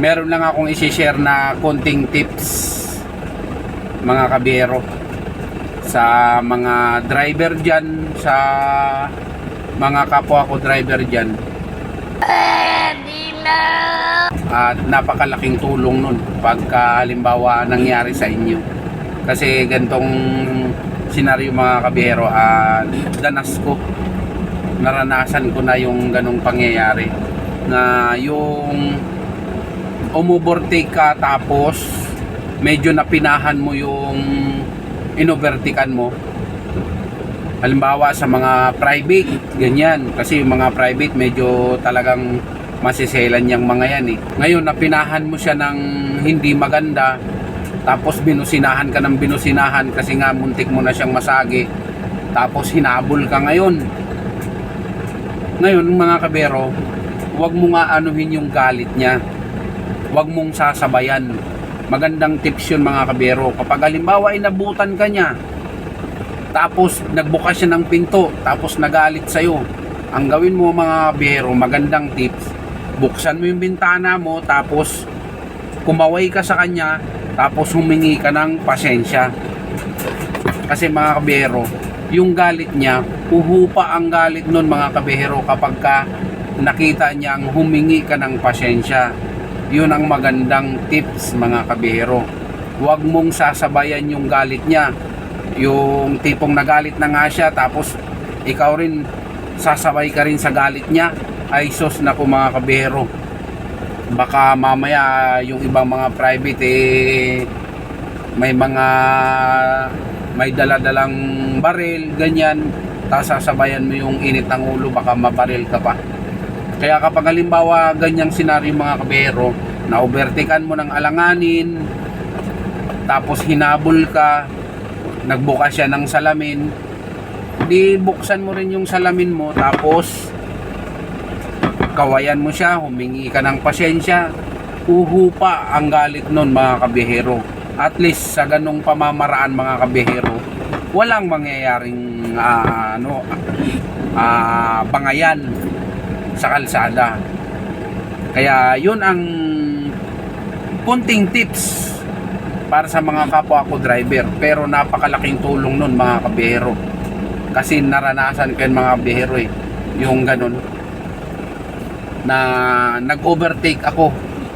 meron lang akong isi-share na konting tips mga kabiyero sa mga driver dyan sa mga kapwa ko driver dyan. At napakalaking tulong nun pagka halimbawa nangyari sa inyo. Kasi gantong senaryo mga kabiyero at danas ko naranasan ko na yung ganong pangyayari. Na yung umubortake ka tapos medyo napinahan mo yung inovertikan mo. Halimbawa sa mga private ganyan. Kasi yung mga private medyo talagang masiselan yung mga yan eh. Ngayon napinahan mo siya ng hindi maganda tapos binusinahan ka ng binusinahan kasi nga muntik mo na siyang masagi tapos hinabol ka ngayon. Ngayon mga kabero wag mo nga anuhin yung galit niya wag mong sasabayan. Magandang tips yun mga kabero kapag halimbawa inabutan ka niya tapos nagbukas siya ng pinto tapos nagalit sa'yo ang gawin mo mga kabero magandang tips. Buksan mo yung bintana mo tapos kumaway ka sa kanya tapos humingi ka ng pasensya. Kasi mga kabero yung galit niya uhupa ang galit nun mga kabehero kapag ka nakita niyang humingi ka ng pasensya yun ang magandang tips mga kabehero huwag mong sasabayan yung galit niya. Yung tipong nagalit na nga siya tapos ikaw rin sasabay ka rin sa galit niya. Ay sos na po mga kabehero baka mamaya yung ibang mga private eh may mga may daladalang baril ganyan. Tapos sasabayan mo yung init ng ulo baka mabaril ka pa kaya kapag halimbawa ganyang senaryo mga kabero na overtaken mo ng alanganin tapos hinabol ka nagbukas siya ng salamin di buksan mo rin yung salamin mo tapos kawayan mo siya humingi ka ng pasensya uhupa ang galit nun mga kabihero. At least sa ganong pamamaraan mga kabihero walang mangyayaring ah, ano ah, bangayan sa kalsada. Kaya yun ang kunting tips para sa mga kapwa ko driver. Pero napakalaking tulong nun mga kabihero kasi naranasan ko yun mga kabihero eh. Yung ganun. Na nag-overtake ako.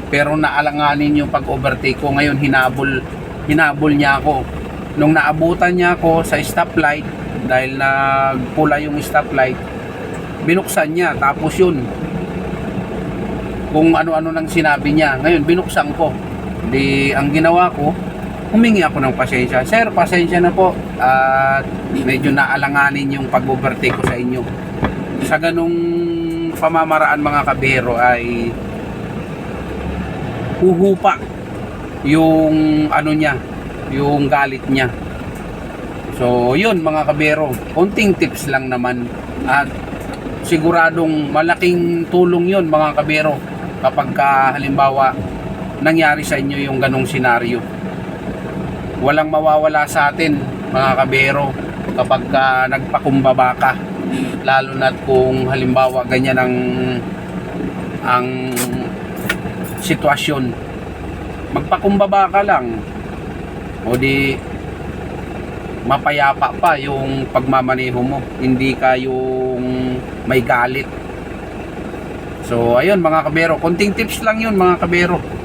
Pero naalanganin yung pag-overtake ko. Ngayon hinabol hinabol niya ako. Nung naabutan niya ako sa stoplight dahil nagpula yung stoplight binuksan niya tapos yun. Kung ano-ano nang sinabi niya. Ngayon binuksan ko. Di ang ginawa ko humingi ako ng pasensya. Sir pasensya na po. At medyo naalanganin yung pag-overtake ko sa inyo. Sa ganong pamamaraan mga kabero ay huhupa yung ano niya yung galit niya. So yun mga kabero konting tips lang naman. At siguradong malaking tulong yun mga kabero kapag ka, halimbawa nangyari sa inyo yung ganong senaryo. Walang mawawala sa atin mga kabero kapag ka nagpakumbaba ka. Lalo na kung halimbawa ganyan ang ang sitwasyon. Magpakumbaba ka lang. O di mapayapa pa yung pagmamaneho mo. Hindi ka yung may galit. So ayun mga kabero. Konting tips lang yun mga kabero